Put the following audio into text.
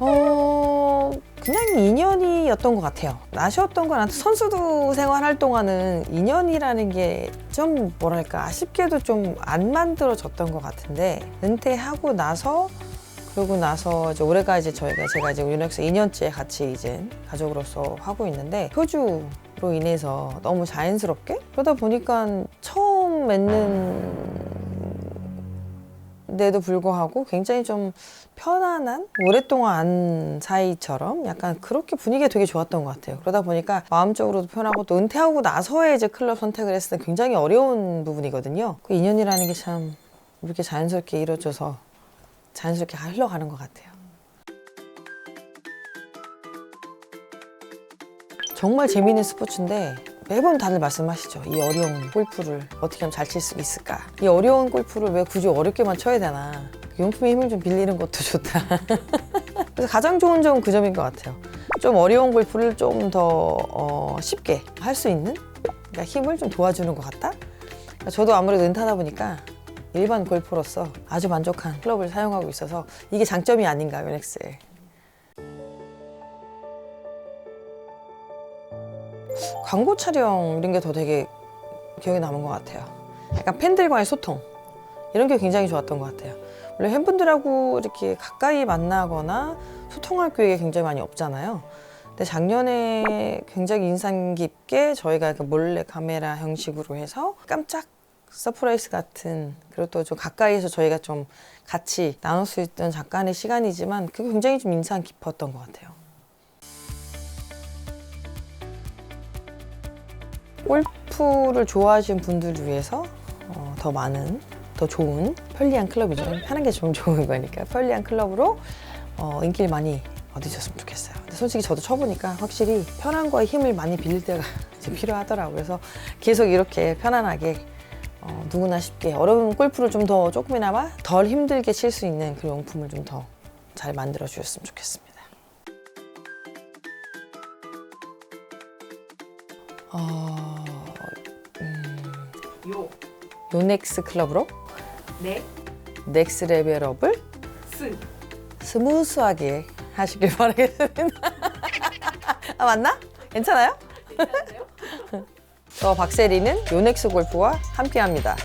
어 그냥 인연이었던 것 같아요. 나셨던 건 선수도 생활할 동안은 인연이라는 게 좀 뭐랄까 아쉽게도 좀 안 만들어졌던 것 같은데 은퇴하고 나서 그러고 나서 이제 올해가 이제 저희가 제가 이제 유넥스 2년째 같이 이제 가족으로서 하고 있는데 효주로 인해서 너무 자연스럽게 그러다 보니까 처음 맺는 데도 불구하고 굉장히 좀 편안한 오랫동안 안 사이처럼 약간 그렇게 분위기가 되게 좋았던 것 같아요. 그러다 보니까 마음적으로도 편하고 또 은퇴하고 나서에 이제 클럽 선택을 했을 때 굉장히 어려운 부분이거든요. 그 인연이라는 게 참 이렇게 자연스럽게 이루어져서 자연스럽게 흘러가는 것 같아요. 정말 재미있는 스포츠인데 매번 다들 말씀하시죠. 이 어려운 골프를 어떻게 하면 잘 칠 수 있을까? 이 어려운 골프를 왜 굳이 어렵게만 쳐야 되나? 용품의 힘을 좀 빌리는 것도 좋다. 그래서 가장 좋은 점은 그 점인 것 같아요. 좀 어려운 골프를 좀더 어, 쉽게 할 수 있는 그러니까 힘을 좀 도와주는 것 같다. 그러니까 저도 아무래도 은퇴하다 보니까 일반 골프로서 아주 만족한 클럽을 사용하고 있어서 이게 장점이 아닌가 요넥스의. 광고 촬영 이런 게 더 되게 기억에 남은 것 같아요. 약간 팬들과의 소통 이런 게 굉장히 좋았던 것 같아요. 원래 팬분들하고 이렇게 가까이 만나거나 소통할 기회가 굉장히 많이 없잖아요. 근데 작년에 굉장히 인상 깊게 저희가 그 몰래 카메라 형식으로 해서 깜짝 서프라이즈 같은 그리고 또 좀 가까이에서 저희가 좀 같이 나눌 수 있던 잠깐의 시간이지만 그게 굉장히 좀 인상 깊었던 것 같아요. 골프를 좋아하시는 분들을 위해서 어, 더 많은 더 좋은 편리한 클럽이죠. 편한 게좀 좋은 거니까 편리한 클럽으로 어, 인기를 많이 얻으셨으면 좋겠어요. 근데 솔직히 저도 쳐보니까 확실히 거에 힘을 많이 빌릴 때가 이제 필요하더라고요. 그래서 계속 이렇게 편안하게 어, 누구나 쉽게 어려운 골프를 좀 더 조금이나마 덜 힘들게 칠 수 있는 그런 용품을 좀 더 잘 만들어 주셨으면 좋겠습니다. 어, 요, 요넥스 클럽으로 네, 넥스 레벨업을 스. 스무스하게 하시길 바라겠습니다. 아 맞나? 괜찮아요? 괜찮으세요? 저 박세리는 요넥스 골프와 함께합니다.